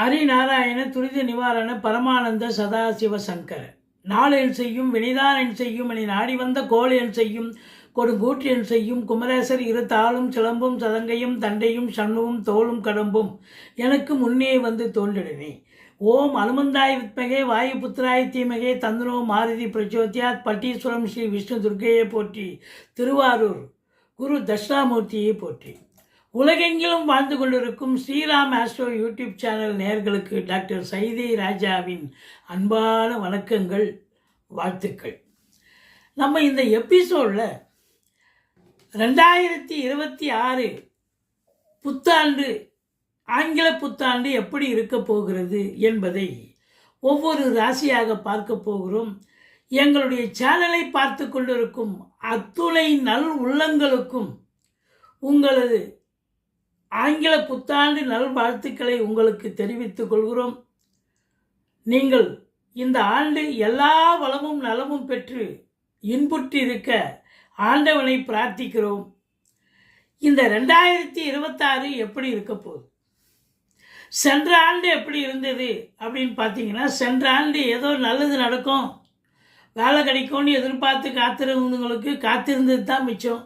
ஹரிநாராயண துரித நிவாரண பரமானந்த சதாசிவ சங்கர நாளென் செய்யும் வினிதாரன் செய்யும் என நாடி வந்த கோளென் செய்யும் கொடுங்கூற்றியன் செய்யும் குமரேசர் இரு தாளும் சிலம்பும் சதங்கையும் தண்டையும் சண்முகம் தோளும் கடம்பும் எனக்கு முன்னே வந்து தோன்றினே ஓம் அனுமந்தாய் வித்மகே வாயுபுத்திராய் தீமகே தந்தனோ மாருதி பிரச்சோத்யாத் பட்டீஸ்வரம் ஸ்ரீ விஷ்ணு துர்க்கையை போற்றி திருவாரூர் குரு தட்சிணாமூர்த்தியை போற்றி. உலகெங்கிலும் வாழ்ந்து கொண்டிருக்கும் ஸ்ரீராம் ஆஸ்ட்ரோ யூடியூப் சேனல் நேர்களுக்கு டாக்டர் சைதை ராஜாவின் அன்பான வணக்கங்கள் வாழ்த்துக்கள். நம்ம இந்த எபிசோடில் ரெண்டாயிரத்தி இருபத்தி ஆறு புத்தாண்டு ஆங்கில புத்தாண்டு எப்படி இருக்க போகிறது என்பதை ஒவ்வொரு ராசியாக பார்க்க போகிறோம். எங்களுடைய சேனலை பார்த்து கொண்டிருக்கும் அத்துணை நல் உள்ளங்களுக்கும் உங்களது ஆங்கில புத்தாண்டு நல்வாழ்த்துக்களை உங்களுக்கு தெரிவித்துக் கொள்கிறோம். நீங்கள் இந்த ஆண்டு எல்லா வளமும் நலமும் பெற்று இன்புற்றிருக்க ஆண்டவனை பிரார்த்திக்கிறோம். இந்த ரெண்டாயிரத்தி இருபத்தாறு எப்படி இருக்க போகுது? சென்ற ஆண்டு எப்படி இருந்தது அப்படின்னு பார்த்தீங்கன்னா சென்ற ஆண்டு ஏதோ நல்லது நடக்கும். வேலை கிடைக்கும்னு எதிர்பார்த்து காத்திருந்தவங்களுக்கு காத்திருந்தது தான் மிச்சம்.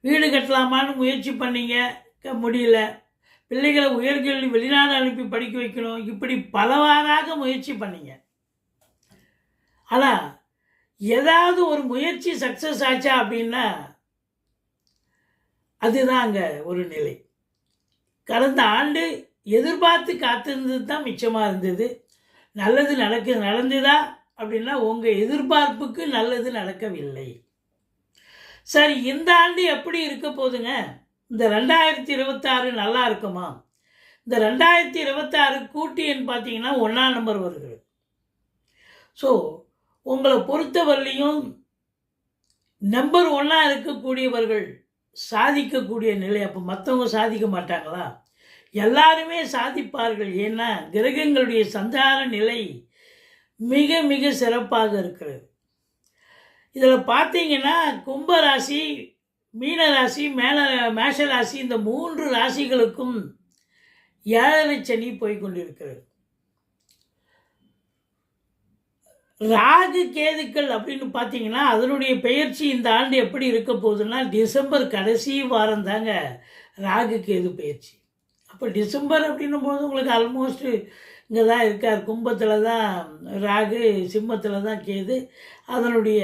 வீடு கட்டலாமான்னு முயற்சி பண்ணீங்க. முடியல. பிள்ளைகளை உயர்கல்வி வெளிநாடு அனுப்பி படிக்க வைக்கணும். இப்படி பலவாறாக முயற்சி பண்ணிங்க. ஆனால் ஏதாவது ஒரு முயற்சி சக்ஸஸ் ஆச்சா அப்படின்னா அதுதான் அங்கே ஒரு நிலை. கடந்த ஆண்டு எதிர்பார்த்து காத்திருந்தது தான் மிச்சமாக இருந்தது. நல்லது நடக்க நடந்ததா அப்படின்னா உங்கள் எதிர்பார்ப்புக்கு நல்லது நடக்கவில்லை. சரி இந்த ஆண்டு எப்படி இருக்க போகுதுங்க இந்த ரெண்டாயிரத்தி இருபத்தாறு நல்லா இருக்குமா இந்த ரெண்டாயிரத்தி இருபத்தாறு கூட்டின்னு பார்த்தீங்கன்னா ஒன்றாம் நம்பர் வருகிறது ஸோ உங்களை பொறுத்தவரையிலையும் நம்பர் ஒன்னாக இருக்கக்கூடியவர்கள் சாதிக்கக்கூடிய நிலை அப்போ மற்றவங்க சாதிக்க மாட்டாங்களா? எல்லாருமே சாதிப்பார்கள். ஏன்னா கிரகங்களுடைய சஞ்சார நிலை மிக மிக சிறப்பாக இருக்கிறது. இதில் பார்த்தீங்கன்னா கும்பராசி மீன ராசி மேல மேஷ ராசி இந்த மூன்று ராசிகளுக்கும் ஏழரை சனி போய்கொண்டிருக்கிறது ராகு கேதுக்கள் அப்படின்னு பார்த்தீங்கன்னா அதனுடைய பெயர்ச்சி இந்த ஆண்டு எப்படி இருக்க போகுதுன்னா டிசம்பர் கடைசி வாரம் தாங்க ராகு கேது பயிற்சி அப்போ டிசம்பர் அப்படின்னும் போது உங்களுக்கு ஆல்மோஸ்ட் இங்கே தான் இருக்கார். கும்பத்தில் தான் ராகு சிம்மத்தில் தான் கேது. அதனுடைய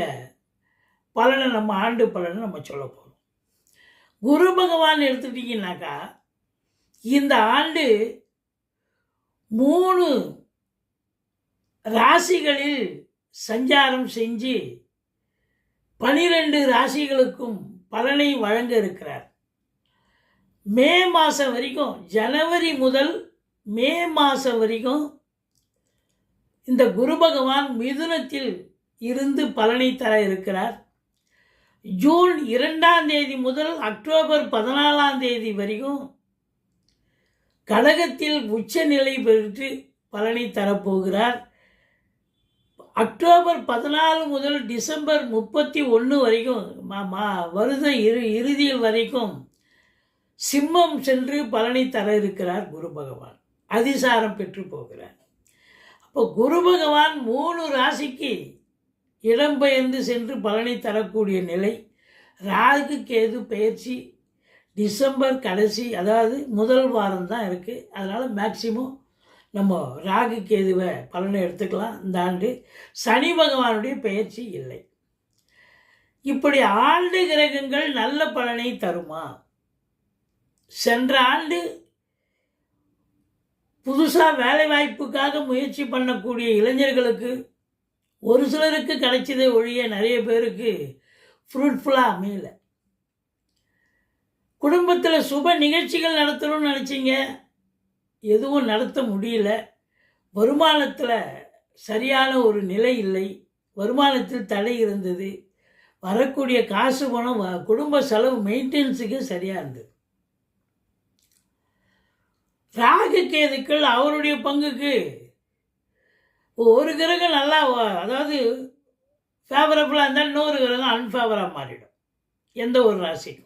பலனை நம்ம ஆண்டு பலனை நம்ம சொல்ல போகிறோம் குரு பகவான் எடுத்துட்டிங்கனாக்கா இந்த ஆண்டு மூணு ராசிகளில் சஞ்சாரம் செஞ்சு பனிரெண்டு ராசிகளுக்கும் பலனை வழங்க இருக்கிறார். மே மாதம் வரைக்கும் ஜனவரி முதல் மே மாதம் வரைக்கும் இந்த குரு பகவான் மிதுனத்தில் இருந்து பலனை தர இருக்கிறார். ஜூன் இரண்டாம் தேதி முதல் அக்டோபர் பதினாலாம் தேதி வரைக்கும் கடகத்தில் உச்சநிலை பெற்று பலனை தரப்போகிறார். அக்டோபர் பதினாலு முதல் டிசம்பர் முப்பத்தி ஒன்று வரைக்கும் மா- மா- வருட இறுதியில் வரைக்கும் சிம்மம் சென்று பலனை தர இருக்கிறார் குரு பகவான். அதிசாரம் பெற்று போகிறார். அப்போ குரு பகவான் மூணு ராசிக்கு இடம்பெயர்ந்து சென்று பலனை தரக்கூடிய நிலை. ராகு கேது பயிற்சி டிசம்பர் கடைசி அதாவது முதல் வாரம் தான் இருக்குது அதனால் மேக்சிமம் நம்ம ராகு கேதுவை பலனை எடுத்துக்கலாம். இந்த ஆண்டு சனி பகவானுடைய பயிற்சி இல்லை. இப்படி ஆண்டு கிரகங்கள் நல்ல பலனை தருமா? சென்ற ஆண்டு புதுசாக வேலைவாய்ப்புக்காக முயற்சி பண்ணக்கூடிய இளைஞர்களுக்கு ஒரு சிலருக்கு கிடைச்சதே ஒழிய நிறைய பேருக்கு ஃப்ரூட்ஃபுல்லாக அமையல. குடும்பத்தில் சுப நிகழ்ச்சிகள் நடத்தணும்னு நினச்சிங்க? எதுவும் நடத்த முடியல. வருமானத்தில் சரியான ஒரு நிலை இல்லை. வருமானத்தில் தடை இருந்தது. வரக்கூடிய காசு பணம் வ- குடும்ப செலவு மெயின்டெனன்ஸுக்கு சரியாக இருந்தது. ராகு கேதுக்கள் அவருடைய பங்குக்கு ஒரு கிரகம் நல்லா அதாவது ஃபேவரபுளாக இருந்தால் இன்னொரு கிரகம் அன்ஃபேவராக மாறிடும். எந்த ஒரு ராசிக்கும்.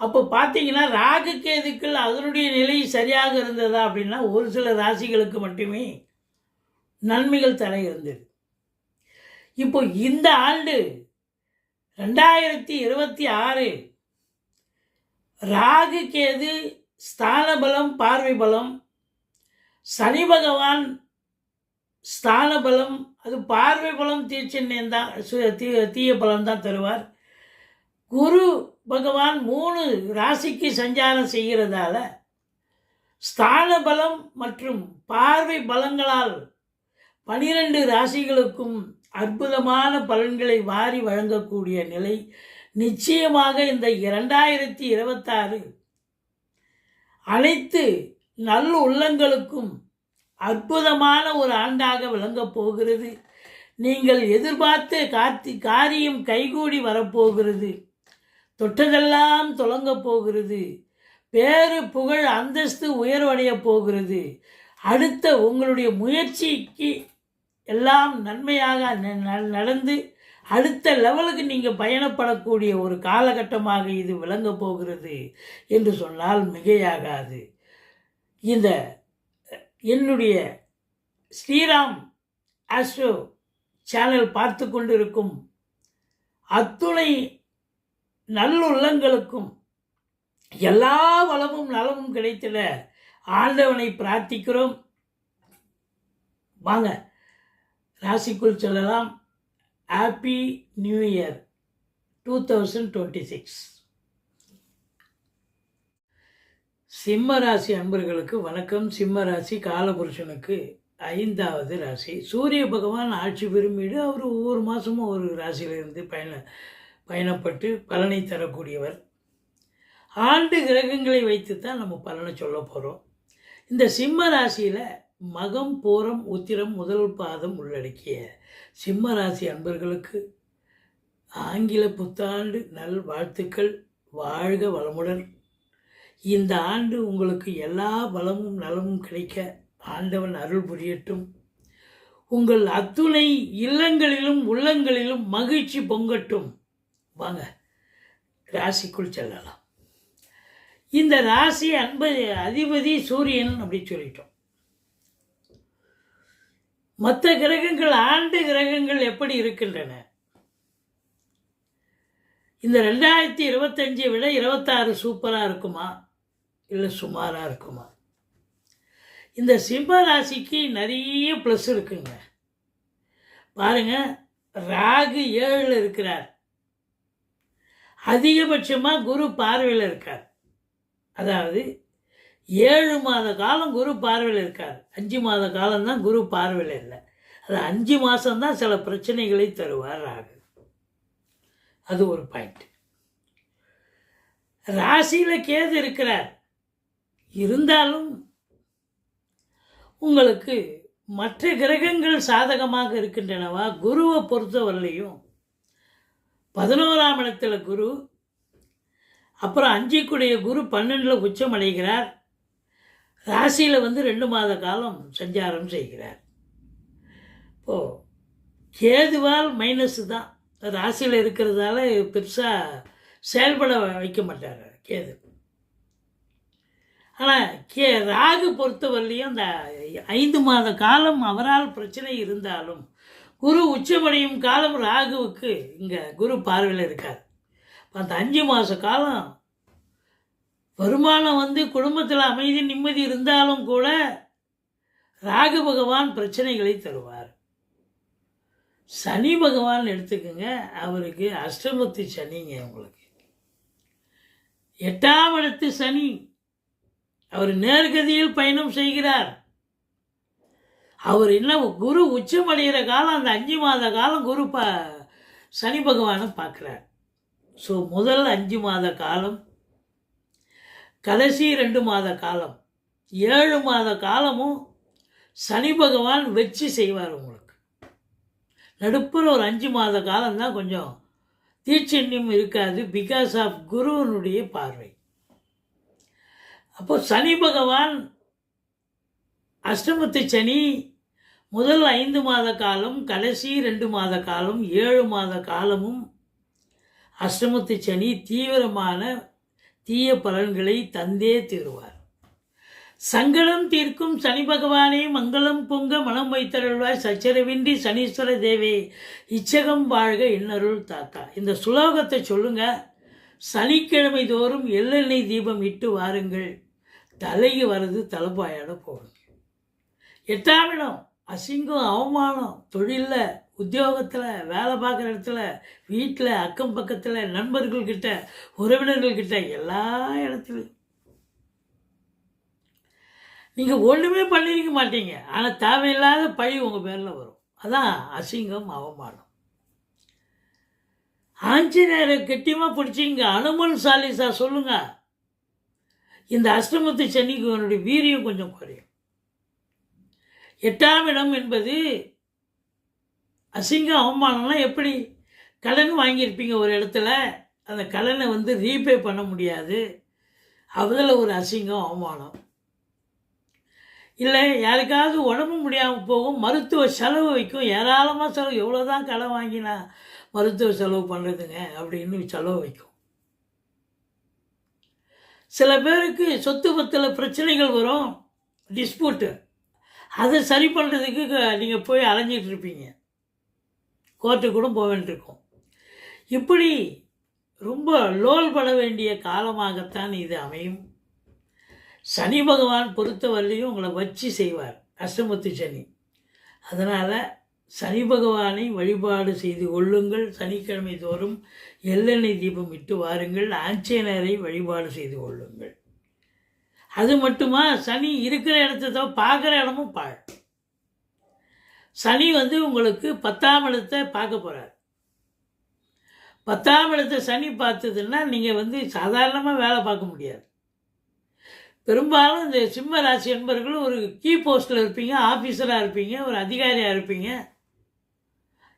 அப்போ பார்த்தீங்கன்னா ராகு கேதுக்கள் அதனுடைய நிலை சரியாக இருந்ததா அப்படின்னா ஒரு சில ராசிகளுக்கு மட்டுமே நன்மைகள் தர இருந்தது. இப்போ இந்த ஆண்டு ரெண்டாயிரத்தி இருபத்தி ஆறு ராகு கேது ஸ்தான பலம் பார்வை பலம் சனி பகவான் ஸ்தான பலம் அது பார்வை பலம் தீர்ச்சின்னம் தான் சு- தீ- தீய பலம் தான் தருவார். குரு பகவான் மூணு ராசிக்கு சஞ்சாரம் செய்கிறதால ஸ்தான பலம் மற்றும் பார்வை பலங்களால் பனிரெண்டு ராசிகளுக்கும் அற்புதமான பலன்களை வாரி வழங்கக்கூடிய நிலை நிச்சயமாக இந்த இரண்டாயிரத்தி இருபத்தாறு அனைத்து நல்ல உள்ளங்களுக்கும் அற்புதமான ஒரு ஆண்டாக விளங்கப் போகிறது. நீங்கள் எதிர்பார்த்த கார்த்தி காரியம் கைகூடி வரப்போகிறது. தொட்டதெல்லாம் தொடங்கப் போகிறது. பேரு புகழ் அந்தஸ்து உயர்வடைய போகிறது. அடுத்த உங்களுடைய முயற்சிக்கு எல்லாம் நன்மையாக ந- ந- நடந்து அடுத்த லெவலுக்கு நீங்கள் பயணப்படக்கூடிய ஒரு காலகட்டமாக இது விளங்கப் போகிறது என்று சொன்னால் மிகையாகாது. இந்த என்னுடைய ஸ்ரீராம் ஆஸ்ட்ரோ சேனல் பார்த்து கொண்டிருக்கும் அத்துணை நல்லுள்ளங்களுக்கும் எல்லா வளமும் நலமும் கிடைத்திட ஆண்டவனை பிரார்த்திக்கிறோம். வாங்க ராசிக்குள் சொல்லலாம். Happy new year two thousand twenty six சிம்ம ராசி அன்பர்களுக்கு வணக்கம். சிம்ம ராசி காலபுருஷனுக்கு ஐந்தாவது ராசி. சூரிய பகவான் ஆட்சி பெருமீடு அவர் ஒவ்வொரு மாதமும் ஒரு ராசியிலிருந்து பயண பயணப்பட்டு பலனை தரக்கூடியவர். ஆண்டு கிரகங்களை வைத்து தான் நம்ம பலனை சொல்ல போகிறோம் இந்த சிம்ம ராசியில் மகம் பூரம் உத்திரம் முதல் பாதம் உள்ளடக்கிய சிம்ம ராசி அன்பர்களுக்கு ஆங்கில புத்தாண்டு நல் வாழ்த்துக்கள். வாழ்க வளமுடன். இந்த ஆண்டு உங்களுக்கு எல்லா வளமும் நலமும் கிடைக்க ஆண்டவன் அருள் புரியட்டும். உங்கள் அத்துணை இல்லங்களிலும் உள்ளங்களிலும் மகிழ்ச்சி பொங்கட்டும். வாங்க ராசிக்குள் செல்லலாம். இந்த ராசி அன்ப அதிபதி சூரியன் அப்படி சொல்லிட்டோம். மற்ற கிரகங்கள் ஆண்டு கிரகங்கள் எப்படி இருக்கின்றன? இந்த ரெண்டாயிரத்தி இருபத்தஞ்சை விட இருபத்தாறு சூப்பராக இருக்குமா? இல்லை சுமாராக இருக்குமா? இந்த சிம்ம ராசிக்கு நிறைய ப்ளஸ் இருக்குங்க. பாருங்க ராகு ஏழில் இருக்கிறார். அதிகபட்சமாக குரு பார்வையில் இருக்கார். அதாவது ஏழு மாத காலம் குரு பார்வையில் இருக்கார். அஞ்சு மாத காலம்தான் குரு பார்வையில் இல்லை. அது அஞ்சு மாதம்தான் சில பிரச்சனைகளை தருவார் ராகு. அது ஒரு பாயிண்ட் ராசியில் கேது இருக்கிறார். இருந்தாலும் உங்களுக்கு மற்ற கிரகங்கள் சாதகமாக இருக்கின்றனவா? குருவை பொறுத்தவரையிலையும் பதினோராம் இடத்துல குரு அப்புறம் அஞ்சுக்குடைய குரு பன்னெண்டில் உச்சம் அடைகிறார். ராசியில் வந்து ரெண்டு மாத காலம் சஞ்சாரம் செய்கிறார். இப்போது கேதுவால் மைனஸ் தான். ராசியில் இருக்கிறதால பெருசாக செயல்பட வைக்க மாட்டார் கேது. ஆனால் கே ராகு பொறுத்தவரையிலையும் அந்த ஐந்து மாத காலம் அவரால் பிரச்சனை இருந்தாலும் குரு உச்சமடையும் காலம் ராகுவுக்கு இங்கே குரு பார்வையில் இருக்கார். அந்த அஞ்சு மாத காலம் வருமானம் வந்து குடும்பத்தில் அமைதி நிம்மதி இருந்தாலும் கூட ராகு பகவான் பிரச்சனைகளை தருவார். சனி பகவான் எடுத்துக்கோங்க அவருக்கு அஷ்டமத்து சனிங்க உங்களுக்கு. எட்டாம் இடத்து சனி. அவர் நேர்கதியில் பயணம் செய்கிறார். அவர் என்ன குரு உச்சம் அடைகிற காலம் அந்த அஞ்சு மாத காலம் குரு ப சனி பகவானை பார்க்குறார். ஸோ முதல் அஞ்சு மாத காலம் கடைசி ரெண்டு மாத காலம் ஏழு மாத காலமும் சனி பகவான் வச்சு செய்வார் உங்களுக்கு. நடுப்புற ஒரு அஞ்சு மாத காலம்தான் கொஞ்சம் தீட்சண்யம் இருக்காது பிகாஸ் ஆஃப் குருவனுடைய பார்வை. அப்போ சனி பகவான் அஷ்டமத்து சனி முதல் ஐந்து மாத காலம் கடைசி ரெண்டு மாத காலம் ஏழு மாத காலமும் அஷ்டமத்து சனி தீவிரமான தீய பலன்களை தந்தே தீருவார். சங்கடம் தீர்க்கும் சனி பகவானே மங்களம் பொங்க மனம் வைத்தருள்வாய். சச்சரவின்றி சனீஸ்வர தேவே இச்சகம் வாழ்க இன்னருள் தாத்தா இந்த சுலோகத்தை சொல்லுங்க. சனிக்கிழமை தோறும் எள்ளெண்ணெய் தீபம் இட்டு வாருங்கள். தலைக்கு வர்றது தலைப்பாயோட போகுது எட்டாம் இடம் அசிங்கம் அவமானம் தொழிலில் உத்தியோகத்தில் வேலை பார்க்குற இடத்துல வீட்டில் அக்கம் பக்கத்தில் நண்பர்கள்கிட்ட உறவினர்கள்கிட்ட எல்லா இடத்துலையும். நீங்கள் ஒன்றுமே பண்ணியிருக்க மாட்டீங்க. ஆனால் தேவையில்லாத பழி உங்கள் பேரில் வரும். அதான் அசிங்கம் அவமானம். ஆஞ்சநேயரை கெட்டியமாக பிடிச்சிங்க அனுமன் சாலிசா சொல்லுங்கள் இந்த அஷ்டமத்து சனிக்கு அவனுடைய வீரியம் கொஞ்சம் குறையும். எட்டாம் இடம் என்பது அசிங்கம் அவமானம்லாம் எப்படி? கடன் வாங்கியிருப்பீங்க ஒரு இடத்துல அந்த கடனை வந்து ரீபே பண்ண முடியாது. அதில் ஒரு அசிங்கம் அவமானம். இல்லை யாருக்காவது உடம்பு முடியாமல் போகும் மருத்துவ செலவு வைக்கும். ஏராளமாக செலவு எவ்வளோ தான் கடன் வாங்கினா மருத்துவ செலவு பண்ணுறதுங்க அப்படின்னு செலவு வைக்கும். சில பேருக்கு சொத்து பத்தில் பிரச்சனைகள் வரும் டிஸ்பியூட்டு அதை சரி பண்ணுறதுக்கு நீங்கள் போய் அலைஞ்சிட்டு இருப்பீங்க. கோர்ட்டு கூட போக வேண்டியிருக்கும். இப்படி ரொம்ப லோல் பட வேண்டிய காலமாகத்தான் இது அமையும். சனி பகவான் பொறுத்தவரையிலையும் உங்களை வச்சு செய்வார் அஷ்டமத்து சனி. அதனால் சனி பகவானை வழிபாடு செய்து கொள்ளுங்கள். சனிக்கிழமை தோறும் எள்ளெண்ணெய் தீபம் இட்டு வாருங்கள். ஆஞ்சநேயரை வழிபாடு செய்து கொள்ளுங்கள். அது மட்டுமா? சனி இருக்கிற இடத்த தவிர பார்க்குற இடமும் பாழ் சனி வந்து உங்களுக்கு பத்தாம் இடத்தை பார்க்க போகிறார் பத்தாம் இடத்தை சனி பார்த்ததுன்னா நீங்கள் வந்து சாதாரணமாக வேலை பார்க்க முடியாது. பெரும்பாலும் இந்த சிம்ம ராசி என்பவர்கள் ஒரு கீ போஸ்ட்டில் இருப்பீங்க ஆஃபீஸராக இருப்பீங்க ஒரு அதிகாரியாக இருப்பீங்க.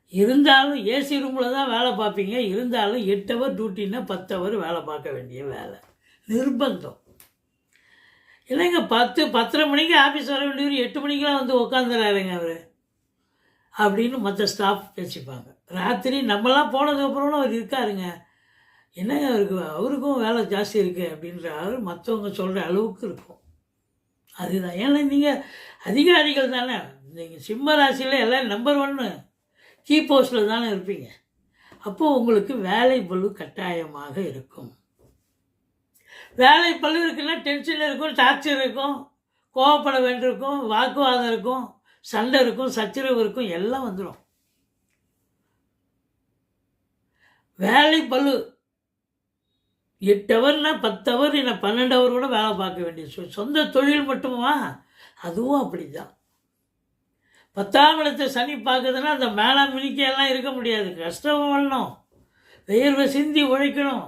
இருந்தாலும் ஏசி ரூமில் தான் வேலை பார்ப்பீங்க. இருந்தாலும் எட்டு ஹவர் டியூட்டின்னா பத்து ஹவர் வேலை பார்க்க வேண்டிய வேலை. நிர்பந்தம். இல்லைங்க பத்து பத்தரை மணிக்கு ஆஃபீஸ் வர வேண்டியவர் எட்டு மணிக்கெலாம் வந்து உட்காந்துறாருங்க அவர். அப்படின்னு மற்ற ஸ்டாஃப் பேசிப்பாங்க. ராத்திரி நம்மலாம் போனதுக்கப்புறம் அவர் இருக்காருங்க. என்னங்க அவருக்கு அவருக்கும் வேலை ஜாஸ்தி இருக்குது அப்படின்றாரு. மற்றவங்க சொல்கிற அளவுக்கு இருக்கும். அதுதான். ஏன்னா நீங்கள் அதிகாரிகள் தானே. நீங்கள் சிம்ம ராசியில் எல்லாம் நம்பர் ஒன்று கீ போஸ்ட்டில் தானே இருப்பீங்க. அப்போது உங்களுக்கு வேலை பளு கட்டாயமாக இருக்கும். வேலை பளு இருக்குன்னா டென்ஷன் இருக்கும் டார்ச்சர் இருக்கும் கோவப்பட வேண்டியிருக்கும் வாக்குவாதம் இருக்கும் சண்டை இருக்கும் சச்சரவு இருக்கும் எல்லாம் வந்துடும் வேலை பளு எட்டு ஹவர்னா பத்து ஹவர் இல்லை பன்னெண்டு ஹவர் கூட வேலை பார்க்க வேண்டிய சொ- சொந்த தொழில் மட்டுமா? அதுவும் அப்படி தான் பத்தாம் இடத்தை சனி பார்க்குதுன்னா அந்த மேலே மினிக்கையெல்லாம் இருக்க முடியாது. கஷ்டம் பண்ணணும் வெயிர்வை சிந்தி உழைக்கணும்.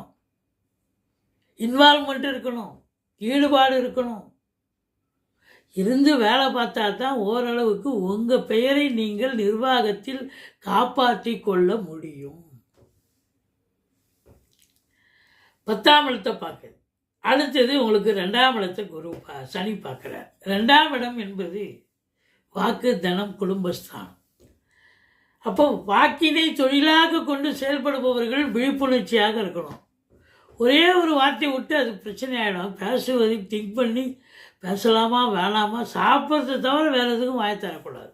இன்வால்மெண்ட் இருக்கணும். ஈடுபாடு இருக்கணும். இருந்து வேலை பார்த்தா தான் ஓரளவுக்கு உங்கள் பெயரை நீங்கள் நிர்வாகத்தில் காப்பாற்றி கொள்ள முடியும். பத்தாம் இடத்தை பார்க்குது அடுத்தது உங்களுக்கு ரெண்டாம் இடத்தை குரு பா சனி பார்க்குறார். ரெண்டாம் இடம் என்பது வாக்கு தனம் குடும்பஸ்தானம் அப்போ வாக்கினை தொழிலாக கொண்டு செயல்படுபவர்கள் விழிப்புணர்ச்சியாக இருக்கணும். ஒரே ஒரு வார்த்தை விட்டு அது பிரச்சனை ஆகிடும் பேசுவதை திங்க் பண்ணி பேசலாமா வேணாமா சாப்பிட்றத தவிர வேறு எதுக்கும் வாய் தரக்கூடாது.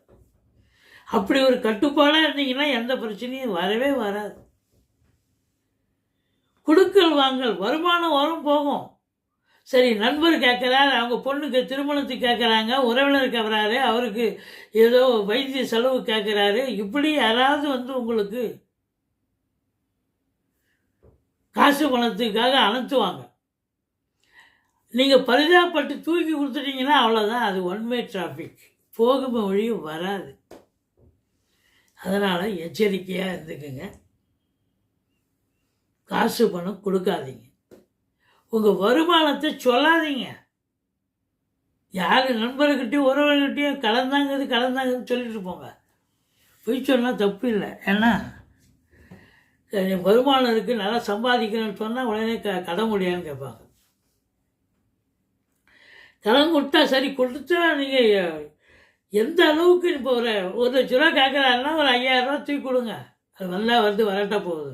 அப்படி ஒரு கட்டுப்பாடாக இருந்தீங்கன்னா எந்த பிரச்சனையும் வரவே வராது. குடுக்கல் வாங்கல் வருமானம் வரும் போகும். சரி நண்பர் கேட்குறாரு அவங்க பொண்ணுக்கு திருமணத்துக்கு கேட்குறாங்க உறவினர் கேட்குறாரு அவருக்கு ஏதோ வைத்திய செலவு கேட்குறாரு இப்படி யாராவது வந்து உங்களுக்கு காசு பணத்துக்காக அனுத்துவாங்க நீங்கள் பரிதாபப்பட்டு தூக்கி கொடுத்துட்டீங்கன்னா அவ்வளோதான் அது ஒன்வே டிராஃபிக் போகும் வழியும் வராது. அதனால் எச்சரிக்கையாக இருந்துக்குங்க. காசு பணம் கொடுக்காதீங்க. உங்கள் வருமானத்தை சொல்லாதீங்க. யார் நண்பர்கிட்டையும் உறவுகிட்டையும் கலந்தாங்கிறது கலந்தாங்கன்னு சொல்லிட்டு போங்க. பொய் சொன்னால் தப்பு இல்லை. ஏன்னா என் வருமானம் இருக்குது நல்லா சம்பாதிக்கிறேன்னு சொன்னால் உடனே க கடன் முடியான்னு கேட்பாங்க. கடன் கொடுத்தா சரி கொடுத்தா நீங்கள் எந்த அளவுக்கு இப்போ ஒரு ஒரு லட்ச ரூபா கேட்குறாருன்னா ஒரு ஐயாயிரம் தூக்கி கொடுங்க. அது வந்தால் வந்து வரட்டா போகுது.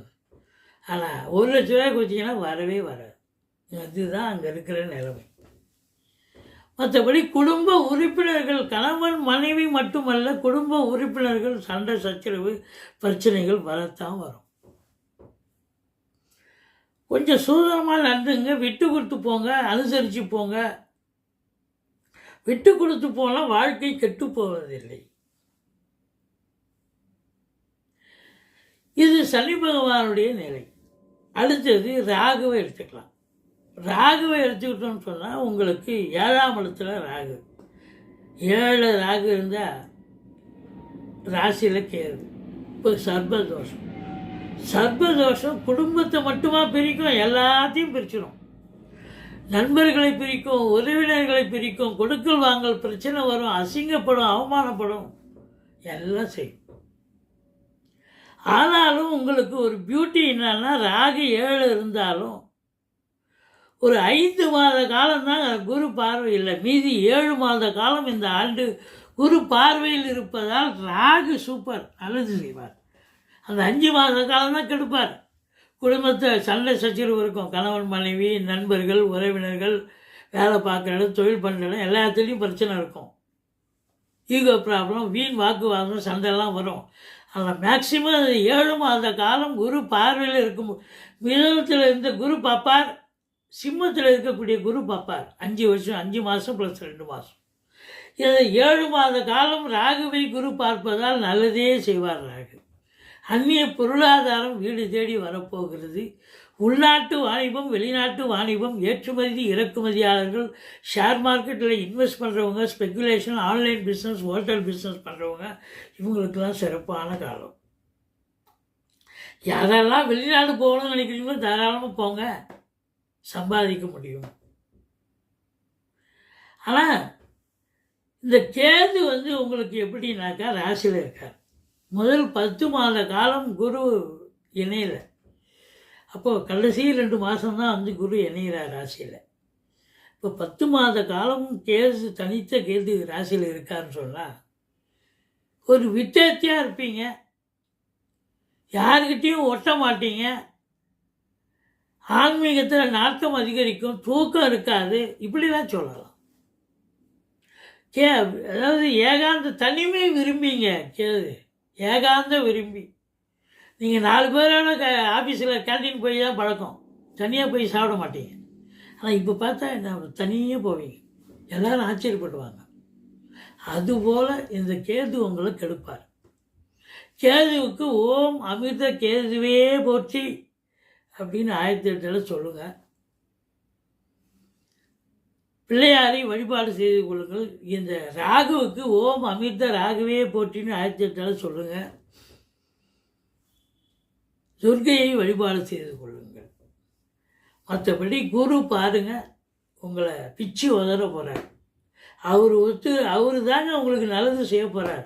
ஆனால் ஒரு லட்ச ரூபாய் கொடுத்தீங்கன்னா வரவே வராது. அதுதான் அங்கே இருக்கிற நிலைமை. மற்றபடி குடும்ப உறுப்பினர்கள் கணவன் மனைவி மட்டுமல்ல குடும்ப உறுப்பினர்கள் சண்டை சச்சரவு பிரச்சனைகள் வரத்தான் வரும். கொஞ்சம் சுதந்திரமாக நடந்துங்க விட்டு கொடுத்து போங்க அனுசரித்து போங்க. விட்டு கொடுத்து போனால் வாழ்க்கை கெட்டு போவதில்லை. இது சனி பகவானுடைய நிலை. அடுத்தது ராகுவை எடுத்துக்கலாம். ராகுவை எடுத்துக்கிட்டோம்னு சொன்னால் உங்களுக்கு ஏழாம் இடத்துல ராகு. ஏழு ராகு இருந்தால் ராசியில் கேது. இப்போ சர்பதோஷம் சர்பதோஷம் குடும்பத்தை மட்டுமா பிரிக்கும் எல்லாத்தையும் பிரிச்சிடும் நண்பர்களை பிரிக்கும் உறவினர்களை பிரிக்கும் கொடுக்கல் வாங்கல் பிரச்சனை வரும் அசிங்கப்படும் அவமானப்படும் எல்லாம் செய்யும். ஆனாலும் உங்களுக்கு ஒரு பியூட்டி என்னன்னா ராகு ஏழு இருந்தாலும் ஒரு ஐந்து மாத காலம்தான் குரு பார்வை இல்லை மீதி ஏழு மாத காலம் இந்த ஆண்டு குரு பார்வையில் இருப்பதால் ராகு சூப்பர் நல்லது செய்வார். அந்த அஞ்சு மாத காலம் தான் கெடுப்பார். குடும்பத்தை சண்டை சச்சரவு இருக்கும். கணவன் மனைவி நண்பர்கள் உறவினர்கள் வேலை பார்க்குற இடம் தொழில் பண்ணுற இடம் எல்லாத்துலேயும் பிரச்சனை இருக்கும். ஈகோ ப்ராப்ளம் வீண் வாக்குவாதம் சண்டைலாம் வரும். ஆனால் மேக்சிமம் ஏழு மாத காலம் குரு பார்வையில் இருக்கும். மிதத்தில் இருந்த குரு பார்ப்பார். சிம்மத்தில் இருக்கக்கூடிய குரு பார்ப்பார். அஞ்சு வருஷம் அஞ்சு மாதம் ப்ளஸ் ரெண்டு மாதம் இதை ஏழு மாத காலம் ராகுவை குரு பார்ப்பதால் நல்லதே செய்வார் ராகு. அந்நிய பொருளாதாரம் வீடு தேடி வரப்போகிறது. உள்நாட்டு வாணிபம் வெளிநாட்டு வாணிபம் ஏற்றுமதி இறக்குமதியாளர்கள் ஷேர் மார்க்கெட்டில் இன்வெஸ்ட் பண்ணுறவங்க speculation online business hotel business பண்ணுறவங்க இவங்களுக்கெல்லாம் சிறப்பான காலம். யாரெல்லாம் வெளிநாடு போகணும்னு நினைக்கிறீங்களோ தாராளமாக போங்க. சம்பாதிக்க முடியும். ஆனால் இந்த கேது வந்து உங்களுக்கு எப்படின்னாக்கா ராசியில் இருக்கார். முதல் பத்து மாத காலம் குரு இணையில. அப்போது கடைசி ரெண்டு மாதம்தான் வந்து குரு இணைகிறார் ராசியில். இப்போ பத்து மாத காலம் கேது தனித்த கேது ராசியில் இருக்காருன்னு சொன்னால் ஒரு வித்தேத்தியாக இருப்பீங்க. யாருக்கிட்டேயும் ஒட்ட மாட்டீங்க. ஆன்மீகத்தில் நாட்டம் அதிகரிக்கும் தூக்கம் இருக்காது. இப்படிலாம் சொல்லலாம். கே அதாவது ஏகாந்த தனிமை விரும்பிங்க கேது ஏகாந்த விரும்பி. நீங்கள் நாலு பேரோட க ஆஃபீஸில் கேன்டீன் போய் தான் பழக்கம். தனியாக போய் சாப்பிட மாட்டீங்க. ஆனால் இப்போ பார்த்தா என்ன தனியாக போவீங்க. எல்லோரும் ஆச்சரியப்படுவாங்க. அதுபோல் இந்த கேது உங்களை கெடுப்பார். கேதுவுக்கு ஓம் அமிர்த கேதுவே போற்றி. அப்படின்னு ஆயிரத்தி எட்டில் சொல்லுங்கள் பிள்ளையாரை வழிபாடு செய்து கொள்ளுங்கள். இந்த ராகுவுக்கு ஓம் அமிர்த ராகுவே போட்டின்னு ஆயிரத்தி எட்டில் சொல்லுங்கள் துர்கையை வழிபாடு செய்து கொள்ளுங்கள். மற்றபடி குரு பாருங்க உங்களை பிச்சு உதற போகிறார் அவர் ஒத்து அவர் தாங்க உங்களுக்கு நல்லது செய்ய போகிறார்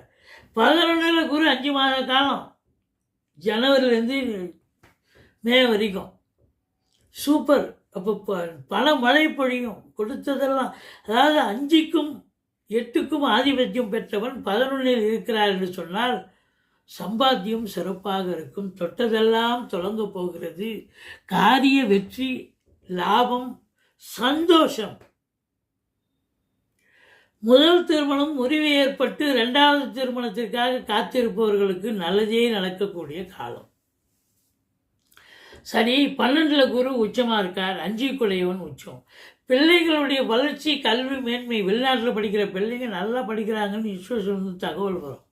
பதினொன்றில் குரு அஞ்சு மாத காலம். ஜனவரிலேருந்து மே வரைக்கும் சூப்பர். அப்போ ப- பல மழை பொழியும் கொடுத்ததெல்லாம் அதாவது அஞ்சுக்கும் எட்டுக்கும் ஆதிபத்தியம் பெற்றவன் பதினொன்றில் இருக்கிறார் என்று சொன்னால் சம்பாத்தியம் சிறப்பாக இருக்கும். தொட்டதெல்லாம் தொடங்க போகிறது. காரிய வெற்றி லாபம் சந்தோஷம். முதல் திருமணம் முறிவு ஏற்பட்டு இரண்டாவது திருமணத்திற்காக காத்திருப்பவர்களுக்கு நல்லதே நடக்கக்கூடிய காலம். சரி பன்னெண்டில் குரு உச்சமாக இருக்கார் அஞ்சு குடையவன் உச்சம். பிள்ளைகளுடைய வளர்ச்சி கல்வி மேன்மை வெளிநாட்டில் படிக்கிற பிள்ளைங்க நல்லா படிக்கிறாங்கன்னு இன்ஸ்டியூஷன் வந்து தகவல் வரும்.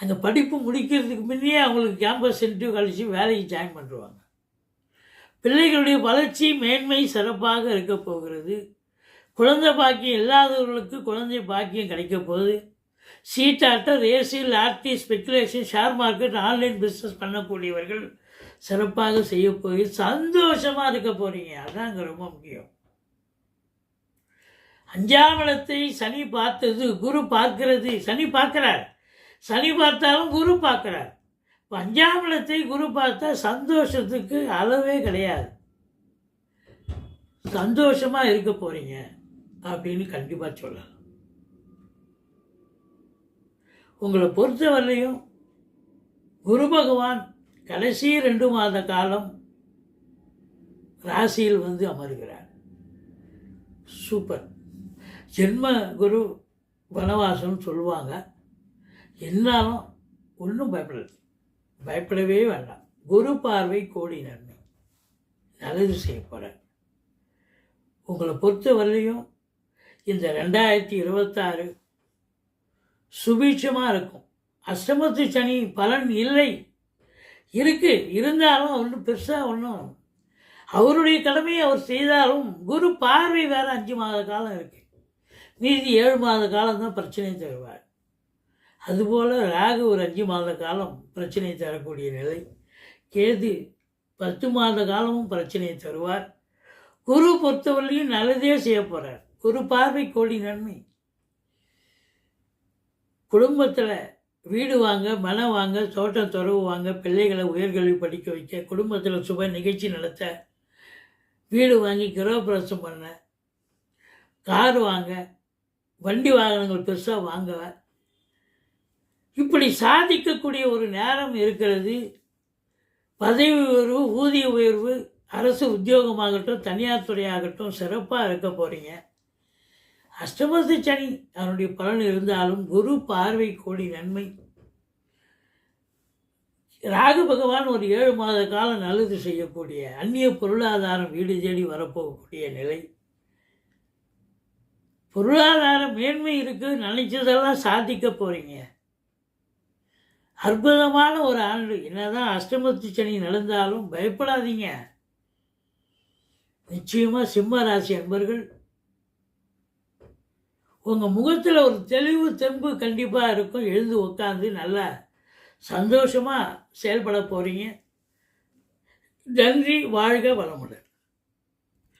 அந்த படிப்பு முடிக்கிறதுக்கு முன்னே அவங்களுக்கு கேம்பஸ் இன்டர்வியூ கழிச்சு வேலைக்கு ஜாயின் பண்ணுவாங்க பிள்ளைகளுடைய வளர்ச்சி மேன்மை சிறப்பாக இருக்க போகிறது. குழந்தை பாக்கியம் இல்லாதவர்களுக்கு குழந்தை பாக்கியம் கிடைக்க போகுது. சீட்டாட்டம் ரேசி lottery speculation share market online business பண்ணக்கூடியவர்கள் சிறப்பாக செய்ய போய் சந்தோஷமாக இருக்க போகிறீங்க அதான் அங்கே ரொம்ப முக்கியம். அஞ்சாம் இடத்தை சனி பார்த்தது குரு பார்க்கிறது. சனி பார்க்கிறார். சனி பார்த்தாலும் குரு பார்க்குறார். இப்ப அஞ்சாம் இடத்தை குரு பார்த்தா சந்தோஷத்துக்கு அளவே கிடையாது. சந்தோஷமாக இருக்க போகிறீங்க அப்படின்னு கண்டிப்பாக சொல்லலாம். உங்களை பொறுத்தவரையும் குரு பகவான் கடைசி ரெண்டு மாத காலம் ராசியில் வந்து அமர்கிறார். சூப்பர். ஜென்ம குரு வனவாசம்னு சொல்லுவாங்க. என்னாலும் ஒன்றும் பயப்படாது பயப்படவே வேண்டாம். குரு பார்வை கோடி நன்மை. நல்லது செய்யப்பட உங்களை பொறுத்த வரலையும் இந்த ரெண்டாயிரத்தி இருபத்தாறு சுபீட்சமாக இருக்கும். அஷ்டமத்து சனி பலன் இல்லை. இருக்குது இருந்தாலும் ஒன்றும் பெருசாக ஒன்றும் அவருடைய கடமையை அவர் செய்தாலும் குரு பார்வை வேறு அஞ்சு மாத காலம் இருக்குது மீதி ஏழு மாத காலம் தான் பிரச்சனை தருவார். அதுபோல் ராகு ஒரு அஞ்சு மாத காலம் பிரச்சனையை தரக்கூடிய நிலை. கேது பத்து மாத காலமும் பிரச்சனையை தருவார். குரு பொறுத்தவரையும் நல்லதே செய்ய போகிறார் குரு பார்வை கோடி நன்மை. குடும்பத்தில் வீடு வாங்க மனம் வாங்க தோட்டம் துறவு வாங்க பிள்ளைகளை உயர்கல்வி படிக்க வைக்க குடும்பத்தில் சுப நிகழ்ச்சி நடத்த வீடு வாங்கி கிரகப்பிரவேசம் பண்ண கார் வாங்க வண்டி வாகனங்கள் பெருசாக வாங்க. இப்படி சாதிக்கக்கூடிய ஒரு நேரம் இருக்கிறது. பதவி உயர்வு ஊதிய உயர்வு அரசு உத்தியோகமாகட்டும் தனியார் துறையாகட்டும் சிறப்பாக இருக்க போகிறீங்க அஷ்டமத்து சனி அவனுடைய பலன் இருந்தாலும் குரு பார்வை கோடி நன்மை. ராகு பகவான் ஒரு ஏழு மாத காலம் நல்லது செய்யக்கூடிய அந்நிய பொருளாதாரம் வீடு தேடி வரப்போகக்கூடிய நிலை. பொருளாதார மேன்மை இருக்கு நினைச்சதெல்லாம் சாதிக்க போறீங்க. அற்புதமான ஒரு ஆண்டு. என்னதான் அஷ்டமத்து சனி நடந்தாலும் பயப்படாதீங்க. நிச்சயமா சிம்ம ராசி அன்பர்கள் உங்கள் முகத்தில் ஒரு தெளிவு தெம்பு கண்டிப்பாக இருக்கும். எழுந்து உட்காந்து நல்லா சந்தோஷமாக செயல்பட போகிறீங்க நன்றி வாழ்க வளமுடன்.